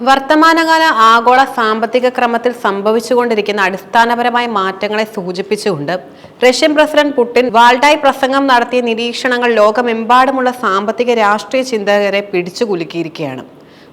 വർത്തമാനകാല ആഗോള സാമ്പത്തിക ക്രമത്തിൽ സംഭവിച്ചുകൊണ്ടിരിക്കുന്ന അടിസ്ഥാനപരമായ മാറ്റങ്ങളെ സൂചിപ്പിച്ചുകൊണ്ട് റഷ്യൻ പ്രസിഡന്റ് പുടിൻ വാൾഡായി പ്രസംഗം നടത്തിയ നിരീക്ഷണങ്ങൾ ലോകമെമ്പാടുമുള്ള സാമ്പത്തിക രാഷ്ട്രീയ ചിന്തകരെ പിടിച്ചുകുലുക്കിയിരിക്കുകയാണ്.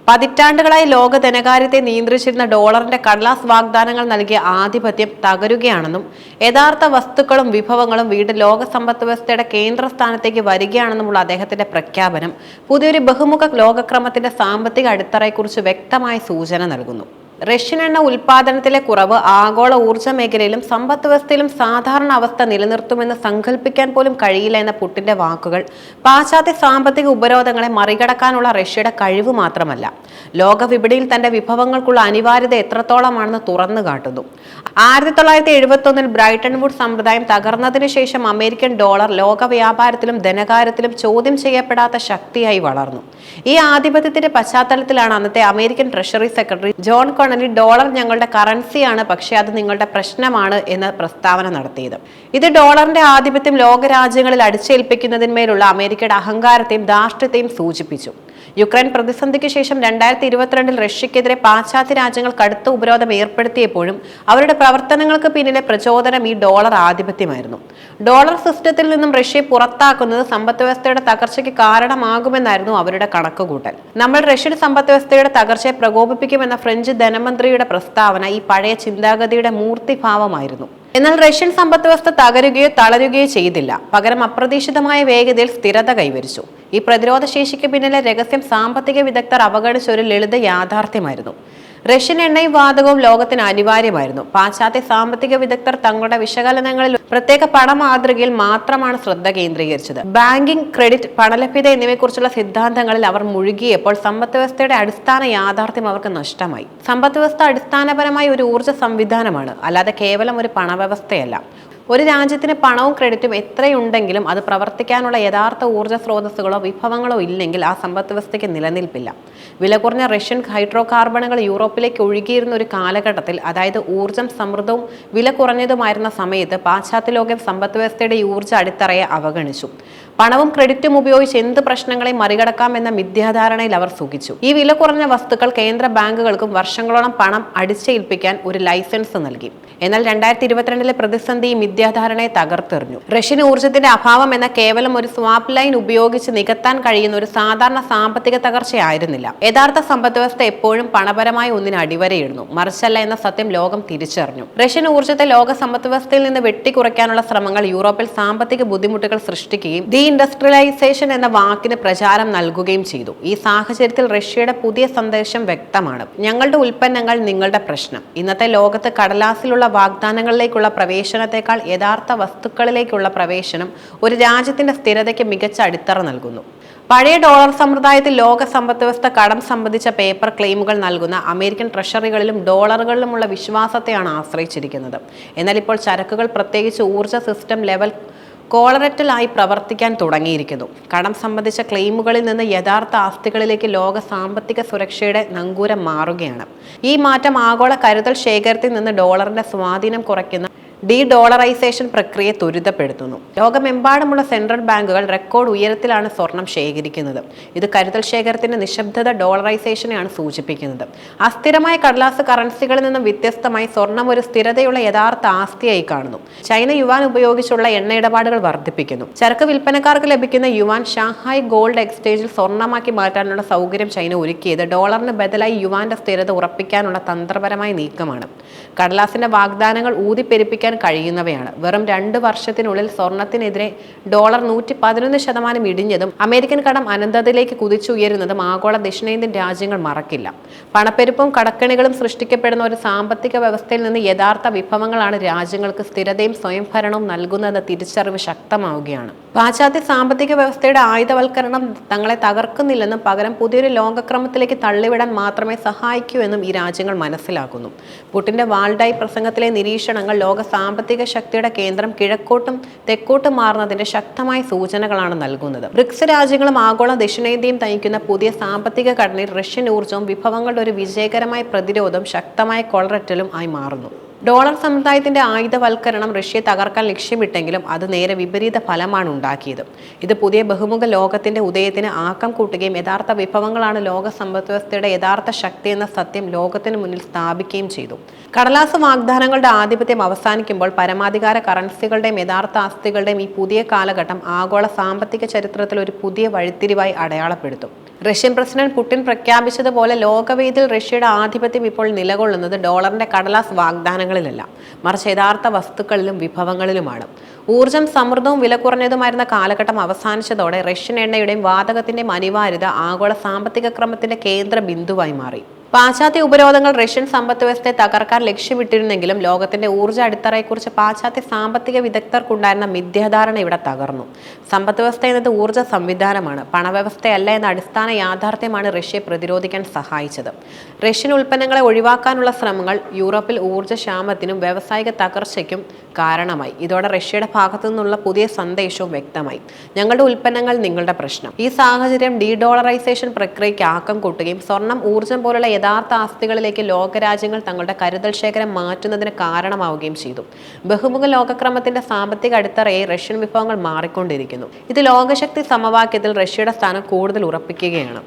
പതിറ്റാണ്ടുകളായി ലോക ധനകാര്യത്തെ നിയന്ത്രിച്ചിരുന്ന ഡോളറിന്റെ കടലാസ് വാഗ്ദാനങ്ങൾ നൽകിയ ആധിപത്യം തകരുകയാണെന്നും യഥാർത്ഥ വസ്തുക്കളും വിഭവങ്ങളും വീണ്ടും ലോക സമ്പദ് വ്യവസ്ഥയുടെ കേന്ദ്ര സ്ഥാനത്തേക്ക് വരികയാണെന്നുമുള്ള അദ്ദേഹത്തിന്റെ പ്രഖ്യാപനം പുതിയൊരു ബഹുമുഖ ലോകക്രമത്തിന്റെ സാമ്പത്തിക അടിത്തറയെക്കുറിച്ച് വ്യക്തമായ സൂചന നൽകുന്നു. റഷ്യൻ എണ്ണ ഉൽപാദനത്തിലെ കുറവ് ആഗോള ഊർജ മേഖലയിലും സമ്പദ് വ്യവസ്ഥയിലും സാധാരണ അവസ്ഥ നിലനിർത്തുമെന്ന് സങ്കല്പിക്കാൻ പോലും കഴിയില്ല എന്ന പുട്ടിന്റെ വാക്കുകൾ. പാശ്ചാത്യ സാമ്പത്തിക ഉപരോധങ്ങളെ മറികടക്കാനുള്ള റഷ്യയുടെ കഴിവ് മാത്രമല്ല. ലോക വിപണിയിൽ തന്റെ വിഭവങ്ങൾക്കുള്ള അനിവാര്യത എത്രത്തോളമാണെന്ന് തുറന്നു കാട്ടുന്നു. ആയിരത്തി തൊള്ളായിരത്തി എഴുപത്തി ഒന്നിൽ ബ്രൈറ്റൺ വുഡ് സമ്പ്രദായം തകർന്നതിനു ശേഷം അമേരിക്കൻ ഡോളർ ലോക വ്യാപാരത്തിലും ധനകാര്യത്തിലും ചോദ്യം ചെയ്യപ്പെടാത്ത ശക്തിയായി വളർന്നു. ഈ ആധിപത്യത്തിന്റെ പശ്ചാത്തലത്തിലാണ് അന്നത്തെ American treasury secretary John Connally dollar ഞങ്ങളുടെ കറൻസിയാണ് പക്ഷേ അത് നിങ്ങളുടെ പ്രശ്നമാണ് എന്ന് പ്രസ്താവന നടത്തിയത്. ഇത് ഡോളറിന്റെ ആധിപത്യം ലോകരാജ്യങ്ങളിൽ അടിച്ചേൽപ്പിക്കുന്നതിന്മേലുള്ള അമേരിക്കയുടെ അഹങ്കാരത്തെയും ധാർഷ്ട്യത്തെയും സൂചിപ്പിച്ചു. യുക്രൈൻ പ്രതിസന്ധിക്ക് ശേഷം രണ്ടായിരത്തി ഇരുപത്തിരണ്ടിൽ റഷ്യക്കെതിരെ പാശ്ചാത്യ രാജ്യങ്ങൾ കടുത്ത ഉപരോധം ഏർപ്പെടുത്തിയപ്പോഴും അവരുടെ പ്രവർത്തനങ്ങൾക്ക് പിന്നിലെ പ്രചോദനം ഈ ഡോളർ ആധിപത്യമായിരുന്നു. ഡോളർ സിസ്റ്റത്തിൽ നിന്നും റഷ്യയെ പുറത്താക്കുന്നത് സമ്പദ് വ്യവസ്ഥയുടെ തകർച്ചയ്ക്ക് കാരണമാകുമെന്നായിരുന്നു അവരുടെ കണക്കുകൂട്ടൽ. നമ്മൾ റഷ്യൻ സമ്പദ് വ്യവസ്ഥയുടെ തകർച്ചയെ പ്രകോപിപ്പിക്കുമെന്ന ഫ്രഞ്ച് ധനമന്ത്രിയുടെ പ്രസ്താവന ഈ പഴയ ചിന്താഗതിയുടെ മൂർത്തിഭാവമായിരുന്നു. എന്നാൽ റഷ്യൻ സമ്പദ് വ്യവസ്ഥ തകരുകയോ തളരുകയോ ചെയ്തില്ല. പകരം അപ്രതീക്ഷിതമായ വേഗതയിൽ സ്ഥിരത കൈവരിച്ചു. ഈ പ്രതിരോധ ശേഷിക്ക് പിന്നിലെ രഹസ്യം സാമ്പത്തിക വിദഗ്ധർ അവഗണിച്ച ഒരു ലളിത യാഥാർത്ഥ്യമായിരുന്നു. റഷ്യൻ എണ്ണയും വാതകവും ലോകത്തിന് അനിവാര്യമായിരുന്നു. പാശ്ചാത്യ സാമ്പത്തിക വിദഗ്ധർ തങ്ങളുടെ വിശകലനങ്ങളിൽ പ്രത്യേക പണമാതൃകയിൽ മാത്രമാണ് ശ്രദ്ധ കേന്ദ്രീകരിച്ചത്. ബാങ്കിംഗ് ക്രെഡിറ്റ് പണലഭ്യത എന്നിവയെക്കുറിച്ചുള്ള സിദ്ധാന്തങ്ങളിൽ അവർ മുഴുകിയപ്പോൾ സമ്പദ്വ്യവസ്ഥയുടെ അടിസ്ഥാന യാഥാർത്ഥ്യം അവർക്ക് നഷ്ടമായി. സമ്പദ്വ്യവസ്ഥ അടിസ്ഥാനപരമായി ഒരു ഊർജ സംവിധാനമാണ്. അല്ലാതെ കേവലം ഒരു പണവ്യവസ്ഥയല്ല. ഒരു രാജ്യത്തിന് പണവും ക്രെഡിറ്റും എത്രയുണ്ടെങ്കിലും അത് പ്രവർത്തിക്കാനുള്ള യഥാർത്ഥ ഊർജ സ്രോതസ്സുകളോ വിഭവങ്ങളോ ഇല്ലെങ്കിൽ ആ സമ്പദ് വ്യവസ്ഥയ്ക്ക് നിലനിൽപ്പില്ല. വില കുറഞ്ഞ റഷ്യൻ ഹൈഡ്രോ കാർബണുകൾ യൂറോപ്പിലേക്ക് ഒഴുകിയിരുന്ന ഒരു കാലഘട്ടത്തിൽ അതായത് ഊർജം സമൃദ്ധവും വില കുറഞ്ഞതുമായിരുന്ന സമയത്ത് പാശ്ചാത്യ ലോകം സമ്പദ് വ്യവസ്ഥയുടെ ഊർജ അടിത്തറയെ അവഗണിച്ചു. പണവും ക്രെഡിറ്റും ഉപയോഗിച്ച് എന്ത് പ്രശ്നങ്ങളെ മറികടക്കാമെന്ന മിഥ്യാധാരണയിൽ അവർ സൂക്ഷിച്ചു. ഈ വില കുറഞ്ഞ വസ്തുക്കൾ കേന്ദ്ര ബാങ്കുകൾക്കും വർഷങ്ങളോളം പണം അടിച്ചേൽപ്പിക്കാൻ ഒരു ലൈസൻസ് നൽകി. എന്നാൽ രണ്ടായിരത്തി ഇരുപത്തിരണ്ടിലെ പ്രതിസന്ധി ഈ മിഥ്യാധാരണയെ തകർത്തെറിഞ്ഞു. റഷ്യൻ ഊർജത്തിന്റെ അഭാവം എന്ന കേവലം ഒരു സ്വാപ്പ് ലൈൻ ഉപയോഗിച്ച് നികത്താൻ കഴിയുന്ന ഒരു സാധാരണ സാമ്പത്തിക തകർച്ചയായിരുന്നില്ല. യഥാർത്ഥ സമ്പദ് വ്യവസ്ഥ എപ്പോഴും പണപരമായ ഒന്നിന് അടിവരയിടുന്നു. മറിച്ചല്ല എന്ന സത്യം ലോകം തിരിച്ചറിഞ്ഞു. റഷ്യൻ ഊർജത്തെ ലോക സമ്പദ് വ്യവസ്ഥയിൽ നിന്ന് വെട്ടിക്കുറയ്ക്കാനുള്ള ശ്രമങ്ങൾ യൂറോപ്പിൽ സാമ്പത്തിക ബുദ്ധിമുട്ടുകൾ സൃഷ്ടിക്കുകയും ദി ഇൻഡസ്ട്രിയലൈസേഷൻ എന്ന വാക്കിന് പ്രചാരം നൽകുകയും ചെയ്തു. ഈ സാഹചര്യത്തിൽ റഷ്യയുടെ പുതിയ സന്ദേശം വ്യക്തമാണ്. ഞങ്ങളുടെ ഉൽപ്പന്നങ്ങൾ നിങ്ങളുടെ പ്രശ്നം. ഇന്നത്തെ ലോകത്ത് കടലാസിലുള്ള വാഗ്ദാനങ്ങളിലേക്കുള്ള പ്രവേശനത്തെക്കാൾ യഥാർത്ഥ വസ്തുക്കളിലേക്കുള്ള പ്രവേശനം ഒരു രാജ്യത്തിന്റെ സ്ഥിരതയ്ക്ക് മികച്ച അടിത്തറ നൽകുന്നു. പഴയ ഡോളർ സമ്പ്രദായത്തിൽ ലോക സമ്പദ് വ്യവസ്ഥ കടം സംബന്ധിച്ച പേപ്പർ ക്ലെയിമുകൾ നൽകുന്ന അമേരിക്കൻ ട്രഷറികളിലും ഡോളറുകളിലുമുള്ള വിശ്വാസത്തെയാണ് ആശ്രയിച്ചിരിക്കുന്നത്. എന്നാൽ ഇപ്പോൾ ചരക്കുകൾ പ്രത്യേകിച്ച് ഊർജ സിസ്റ്റം ലെവൽ കോളററ്റലായി പ്രവർത്തിക്കാൻ തുടങ്ങിയിരിക്കുന്നു. കടം സംബന്ധിച്ച ക്ലെയിമുകളിൽ നിന്ന് യഥാർത്ഥ ആസ്തികളിലേക്ക് ലോക സാമ്പത്തിക സുരക്ഷയുടെ നങ്കൂരം മാറുകയാണ്. ഈ മാറ്റം ആഗോള കരുതൽ ശേഖരത്തിൽ നിന്ന് ഡോളറിന്റെ സ്വാധീനം കുറയ്ക്കുന്ന ഡി ഡോളറൈസേഷൻ പ്രക്രിയ ത്വരിതപ്പെടുത്തുന്നു. ലോകമെമ്പാടുമുള്ള സെൻട്രൽ ബാങ്കുകൾ റെക്കോർഡ് ഉയരത്തിലാണ് സ്വർണം ശേഖരിക്കുന്നത്. ഇത് കരുതൽ ശേഖരത്തിന്റെ നിശബ്ദത ഡോളറൈസേഷനെയാണ് സൂചിപ്പിക്കുന്നത്. അസ്ഥിരമായ കടലാസ് കറൻസികളിൽ നിന്നും വ്യത്യസ്തമായി സ്വർണം ഒരു സ്ഥിരതയുള്ള യഥാർത്ഥ ആസ്തിയായി കാണുന്നു. ചൈന യുവാൻ ഉപയോഗിച്ചുള്ള എണ്ണ ഇടപാടുകൾ വർദ്ധിപ്പിക്കുന്നു. ചരക്ക് വിൽപ്പനക്കാർക്ക് ലഭിക്കുന്ന യുവാൻ ഷാങ്ഹായ് ഗോൾഡ് എക്സ്ചേഞ്ചിൽ സ്വർണമാക്കി മാറ്റാനുള്ള സൗകര്യം ചൈന ഒരുക്കിയത് ഡോളറിന് ബദലായി യുവാന്റെ സ്ഥിരത ഉറപ്പിക്കാനുള്ള തന്ത്രപരമായ നീക്കമാണ്. കടലാസിന്റെ വാഗ്ദാനങ്ങൾ ഊതിപ്പെരിപ്പിക്കാൻ കഴിയുന്നവയാണ്. വെറും രണ്ട് വർഷത്തിനുള്ളിൽ സ്വർണത്തിനെതിരെ ഡോളർ നൂറ്റി പതിനൊന്ന് ശതമാനം ഇടിഞ്ഞതും അമേരിക്കൻ കടം അനന്തതയിലേക്ക് കുതിച്ചുയരുന്നതും ആഗോള ദക്ഷിണേന്ത്യൻ രാജ്യങ്ങൾ മറക്കില്ല. പണപ്പെരുപ്പും കടക്കണികളും സൃഷ്ടിക്കപ്പെടുന്ന ഒരു സാമ്പത്തിക വ്യവസ്ഥയിൽ നിന്ന് യഥാർത്ഥ വിഭവങ്ങളാണ് രാജ്യങ്ങൾക്ക് സ്ഥിരതയും സ്വയംഭരണവും നൽകുന്നത് തിരിച്ചറിവ് ശക്തമാവുകയാണ്. പാശ്ചാത്യ സാമ്പത്തിക വ്യവസ്ഥയുടെ ആയുധവൽക്കരണം തങ്ങളെ തകർക്കുന്നില്ലെന്നും പകരം പുതിയൊരു ലോകക്രമത്തിലേക്ക് തള്ളിവിടാൻ മാത്രമേ സഹായിക്കൂ എന്നും ഈ രാജ്യങ്ങൾ മനസ്സിലാക്കുന്നു. പുട്ടിന്റെ വാൾഡായി പ്രസംഗത്തിലെ നിരീക്ഷണങ്ങൾ ലോക സാമ്പത്തിക ശക്തിയുടെ കേന്ദ്രം കിഴക്കോട്ടും തെക്കോട്ടും മാറുന്നതിന്റെ ശക്തമായ സൂചനകളാണ് നൽകുന്നത്. ബ്രിക്സ് രാജ്യങ്ങളും ആഗോള ദക്ഷിണേന്ത്യയും നയിക്കുന്ന പുതിയ സാമ്പത്തിക ഘടനയിൽ റഷ്യൻ ഊർജവും വിഭവങ്ങളുടെ ഒരു വിജയകരമായ പ്രതിരോധം ശക്തമായ കൊളററ്റലും ആയി മാറുന്നു. ഡോളർ സമുദായത്തിന്റെ ആയുധവൽക്കരണം റഷ്യയെ തകർക്കാൻ ലക്ഷ്യമിട്ടെങ്കിലും അത് നേരെ വിപരീത ഫലമാണ് ഉണ്ടാക്കിയത്. ഇത് പുതിയ ബഹുമുഖ ലോകത്തിന്റെ ഉദയത്തിന് ആക്കം കൂട്ടുകയും യഥാർത്ഥ വിഭവങ്ങളാണ് ലോക സമ്പദ് വ്യവസ്ഥയുടെ യഥാർത്ഥ ശക്തി എന്ന സത്യം ലോകത്തിന് മുന്നിൽ സ്ഥാപിക്കുകയും ചെയ്തു. കടലാസ് വാഗ്ദാനങ്ങളുടെ ആധിപത്യം അവസാനിക്കുമ്പോൾ പരമാധികാര കറൻസികളുടെയും യഥാർത്ഥ ആസ്തികളുടെയും ഈ പുതിയ കാലഘട്ടം ആഗോള സാമ്പത്തിക ചരിത്രത്തിൽ ഒരു പുതിയ വഴിത്തിരിവായി അടയാളപ്പെടുത്തും. റഷ്യൻ പ്രസിഡന്റ് പുടിൻ പ്രഖ്യാപിച്ചതുപോലെ ലോകവേദിയിൽ റഷ്യയുടെ ആധിപത്യം ഇപ്പോൾ നിലകൊള്ളുന്നത് ഡോളറിന്റെ കടലാസ് വാഗ്ദാനങ്ങളിലല്ല. മറിച്ച് യഥാർത്ഥ വസ്തുക്കളിലും വിഭവങ്ങളിലുമാണ്. ഊർജം സമൃദ്ധവും വില കുറഞ്ഞതുമായിരുന്ന കാലഘട്ടം അവസാനിച്ചതോടെ റഷ്യൻ എണ്ണയുടെയും വാതകത്തിന്റെയും അനിവാര്യത ആഗോള സാമ്പത്തിക ക്രമത്തിന്റെ കേന്ദ്ര ബിന്ദുവായി മാറി. പാശ്ചാത്യ ഉപരോധങ്ങൾ റഷ്യൻ സമ്പദ് വ്യവസ്ഥയെ തകർക്കാൻ ലക്ഷ്യമിട്ടിരുന്നെങ്കിലും ലോകത്തിന്റെ ഊർജ അടിത്തറയെക്കുറിച്ച് പാശ്ചാത്യ സാമ്പത്തിക വിദഗ്ധർക്കുണ്ടായിരുന്ന മിഥ്യാധാരണ ഇവിടെ തകർന്നു. സമ്പദ് വ്യവസ്ഥ എന്നത് ഊർജ സംവിധാനമാണ്. പണവ്യവസ്ഥയല്ല എന്ന അടിസ്ഥാന യാഥാർത്ഥ്യമാണ് റഷ്യയെ പ്രതിരോധിക്കാൻ സഹായിച്ചത്. റഷ്യൻ ഉൽപ്പന്നങ്ങളെ ഒഴിവാക്കാനുള്ള ശ്രമങ്ങൾ യൂറോപ്പിൽ ഊർജ ക്ഷാമത്തിനും വ്യാവസായിക തകർച്ചയ്ക്കും കാരണമായി. ഇതോടെ റഷ്യയുടെ ഭാഗത്തു നിന്നുള്ള പുതിയ സന്ദേശവും വ്യക്തമായി. ഞങ്ങളുടെ ഉൽപ്പന്നങ്ങൾ നിങ്ങളുടെ പ്രശ്നം. ഈ സാഹചര്യം ഡീ ഡോളറൈസേഷൻ പ്രക്രിയയ്ക്ക് ആക്കം കൂട്ടുകയും സ്വർണം ഊർജം പോലുള്ള യഥാർത്ഥ ആസ്തികളിലേക്ക് ലോകരാജ്യങ്ങൾ തങ്ങളുടെ കരുതൽ ശേഖരം മാറ്റുന്നതിന് കാരണമാവുകയും ചെയ്തു. ബഹുമുഖ ലോകക്രമത്തിന്റെ സാമ്പത്തിക അടിത്തറയെ റഷ്യൻ വിഭവങ്ങൾ മാറിക്കൊണ്ടിരിക്കുന്നു. ഇത് ലോകശക്തി സമവാക്യത്തിൽ റഷ്യയുടെ സ്ഥാനം കൂടുതൽ ഉറപ്പിക്കുകയാണ്.